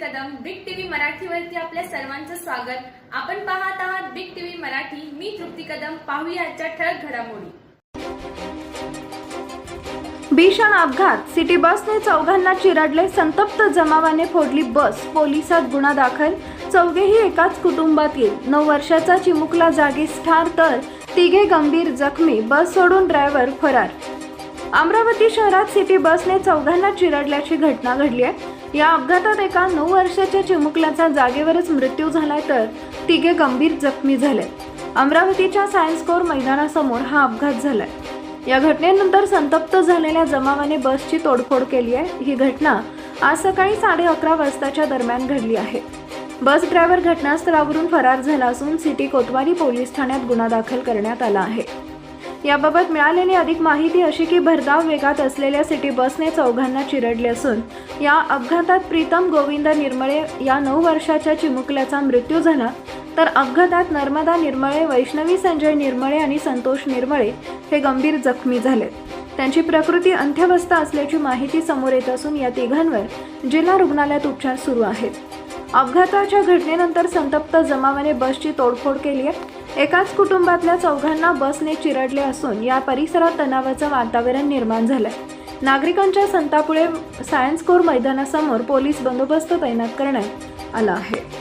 Kadam big TV मराठीवरती आपल्या सर्वांचं स्वागत. आपण पाहत आहात बिग टीव्ही मराठी. मी तृप्ती कदम. पाहूया आजच्या ठळक घडामोडी. भीषण अपघात. सिटी बसने चौघांना चिरडले. संतप्त जमावाने फोडली बस. पोलिसात गुन्हा दाखल. चौघेही एकाच कुटुंबातील. नऊ वर्षाचा चिमुकला जागीच ठार तर तिघे गंभीर जखमी. बस सोडून ड्रायव्हर फरार. अमरावती शहरात सिटी बसने चौघांना चिरडल्याची घटना घडली आहे. या अपघातात एका नऊ वर्षाच्या चिमुकल्याचा जागेवरच मृत्यू झालाय तर तिघे गंभीर जखमी झाले. अमरावतीच्या सायन्स कोर मैदानासमोर हा अपघात झालाय. या घटनेनंतर संतप्त झालेल्या जमावाने बसची तोडफोड केली आहे. ही घटना आज सकाळी साडे अकरा वाजताच्या दरम्यान घडली आहे. बस ड्रायव्हर घटनास्थळावरून फरार झाला असून सिटी कोतवाली पोलीस ठाण्यात गुन्हा दाखल करण्यात आला आहे. याबाबत मिळालेली अधिक माहिती अशी की भरधाव वेगात असलेल्या सिटी बसने चौघांना चिरडले असून या अपघातात प्रीतम गोविंद निर्मळे या नऊ वर्षाच्या चिमुकल्याचा मृत्यू झाला. तर अपघातात नर्मदा निर्मळे वैष्णवी संजय निर्मळे आणि संतोष निर्मळे हे गंभीर जखमी झाले. त्यांची प्रकृती अंत्यवस्था असल्याची माहिती समोर येत असून या तिघांवर जिल्हा रुग्णालयात उपचार सुरू आहेत. अपघाताच्या घटनेनंतर संतप्त जमावाने बसची तोडफोड केली आहे. एकाच कुटुंबातल्या चौघांना बसने चिरडले असून या परिसरात तणावाचं वातावरण निर्माण झालंय. नागरिकांच्या संतापुळे सायन्स कोर मैदानासमोर पोलीस बंदोबस्त तैनात करण्यात आला आहे.